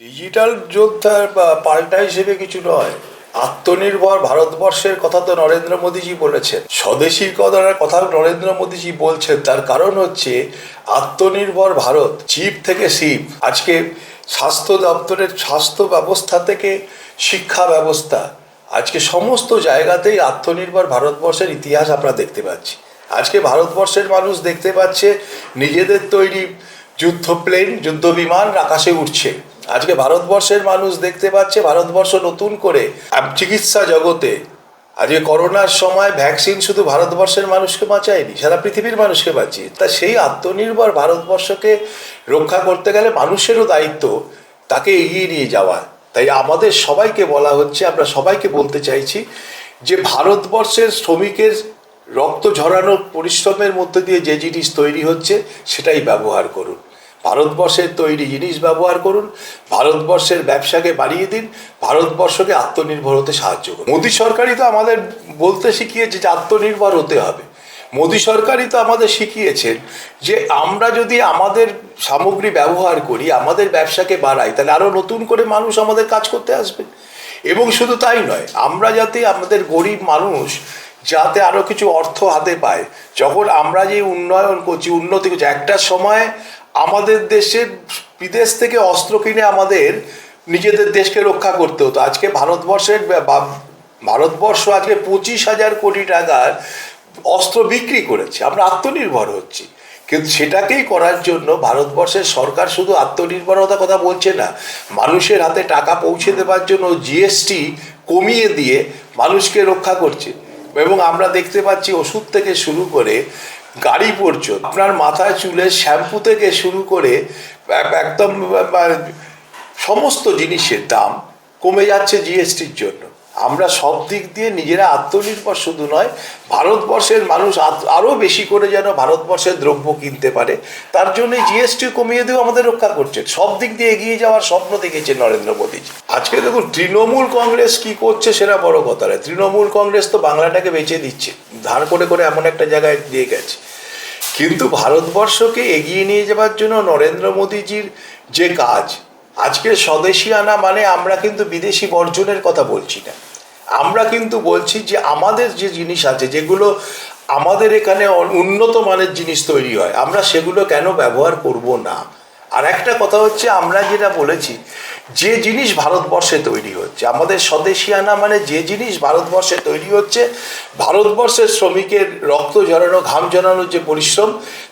Digital যোদ্ধা বা পাল্টা হিসেবে কিছু নয়। আত্মনির্ভর ভারতবর্ষের কথা তো নরেন্দ্র মোদীজি বলেছেন। স্বদেশীর কথার কথা নরেন্দ্র মোদীজি বলছেন। তার কারণ হচ্ছে আত্মনির্ভর ভারত চিপ থেকে শিপ আজকে স্বাস্থ্য দপ্তরের স্বাস্থ্য ব্যবস্থা থেকে শিক্ষা ব্যবস্থা। আজকে সমস্ত জায়গাতেই আত্মনির্ভর ভারতবর্ষের ইতিহাস আমরা দেখতে পাচ্ছি। আজকে ভারতবর্ষের মানুষ দেখতে পাচ্ছে, নিজেদের তৈরি যুদ্ধ প্লেন, যুদ্ধ বিমান আকাশে উঠছে আজকে ভারতবর্ষের মানুষ দেখতে পাচ্ছে, ভারতবর্ষ নতুন করে চিকিৎসা জগতে। আজকে করোনার সময় ভ্যাকসিন শুধু ভারতবর্ষের মানুষকে বাঁচায়নি, সারা পৃথিবীর মানুষকে বাঁচিয়ে। তা সেই আত্মনির্ভর ভারতবর্ষকে রক্ষা করতে গেলে মানুষেরও দায়িত্ব তাকে এগিয়ে নিয়ে যাওয়া। তাই আমাদের সবাইকে বলা হচ্ছে, আমরা সবাইকে বলতে চাইছি যে ভারতবর্ষের শ্রমিকের রক্ত ঝরানোর পরিশ্রমের মধ্যে দিয়ে যে জিনিস তৈরি হচ্ছে, সেটাই ব্যবহার করুন। ভারতবর্ষের তৈরি জিনিস ব্যবহার করুন, ভারতবর্ষের ব্যবসাকে বাড়িয়ে দিন, ভারতবর্ষকে আত্মনির্ভর হতে সাহায্য করুন। মোদী সরকারই তো আমাদের বলতে শিখিয়েছে যে আত্মনির্ভর হতে হবে। মোদী সরকারই তো আমাদের শিখিয়েছেন যে আমরা যদি আমাদের সামগ্রী ব্যবহার করি, আমাদের ব্যবসাকে বাড়াই, তাহলে আরও নতুন করে মানুষ আমাদের কাজ করতে আসবে। এবং শুধু তাই নয়, আমরা যাতে আমাদের গরিব মানুষ যাতে আরও কিছু অর্থ হাতে পায়। যখন আমরা যে উন্নয়ন করছি, উন্নতি করছি, একটা সময় আমাদের দেশের বিদেশ থেকে অস্ত্র কিনে আমাদের নিজেদের দেশকে রক্ষা করতে হতো। আজকে ভারতবর্ষের ভারতবর্ষ আজকে পঁচিশ হাজার কোটি টাকার অস্ত্র বিক্রি করেছে। আমরা আত্মনির্ভর হচ্ছি। কিন্তু সেটাকেই করার জন্য ভারতবর্ষের সরকার শুধু আত্মনির্ভরতার কথা বলছে না, মানুষের হাতে টাকা পৌঁছে দেওয়ার জন্য জিএসটি কমিয়ে দিয়ে মানুষকে রক্ষা করছে। এবং আমরা দেখতে পাচ্ছি ওষুধ থেকে শুরু করে গাড়ি পর্যন্ত, আপনার মাথায় চুলের শ্যাম্পু থেকে শুরু করে, এক- একদম সমস্ত জিনিসের দাম কমে যাচ্ছে জিএসটির জন্য। আমরা সব দিক দিয়ে নিজেরা আত্মনির্ভর শুধু নয়, ভারতবর্ষের মানুষ আরও বেশি করে যেন ভারতবর্ষের দ্রব্য কিনতে পারে। তার জন্য জিএসটি কমিয়ে দিয়েও আমাদের রক্ষা করছে সব দিক দিয়ে এগিয়ে যাওয়ার স্বপ্ন দেখেছে নরেন্দ্র মোদীজি আজকে দেখুন, তৃণমূল কংগ্রেস কি করছে সেটা বড় কথা নয়। তৃণমূল কংগ্রেস তো বাংলাটাকে বেঁচে দিচ্ছে ধার করে করে এমন একটা জায়গায় দিয়ে গেছে। কিন্তু ভারতবর্ষকে এগিয়ে নিয়ে যাওয়ার জন্য নরেন্দ্র মোদীজির যে কাজ আজকে স্বদেশি আনা মানে আমরা কিন্তু বিদেশি বর্জনের কথা বলছি না। আমরা কিন্তু বলছি যে আমাদের যে জিনিস আছে, যেগুলো আমাদের এখানে উন্নত মানের জিনিস তৈরি হয়, আমরা সেগুলো কেন ব্যবহার করব না? আর একটা কথা হচ্ছে, আমরা যেটা বলেছি, যে জিনিস ভারতবর্ষে তৈরি হচ্ছে, আমাদের স্বদেশিয়ানা মানে যে জিনিস ভারতবর্ষে তৈরি হচ্ছে, ভারতবর্ষের শ্রমিকের রক্ত ঝরানো, ঘাম ঝরানোর যে পরিশ্রম,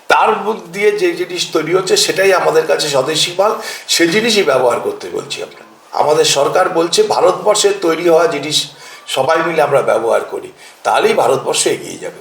তার দিয়ে যে জিনিস তৈরি হচ্ছে, সেটাই আমাদের কাছে স্বদেশি মাল, সে জিনিসই ব্যবহার করতে বলছি আমরা। আমাদের সরকার বলছে ভারতবর্ষের তৈরি হওয়া জিনিস সবাই মিলে আমরা ব্যবহার করি, তাহলেই ভারতবর্ষ এগিয়ে যাবে।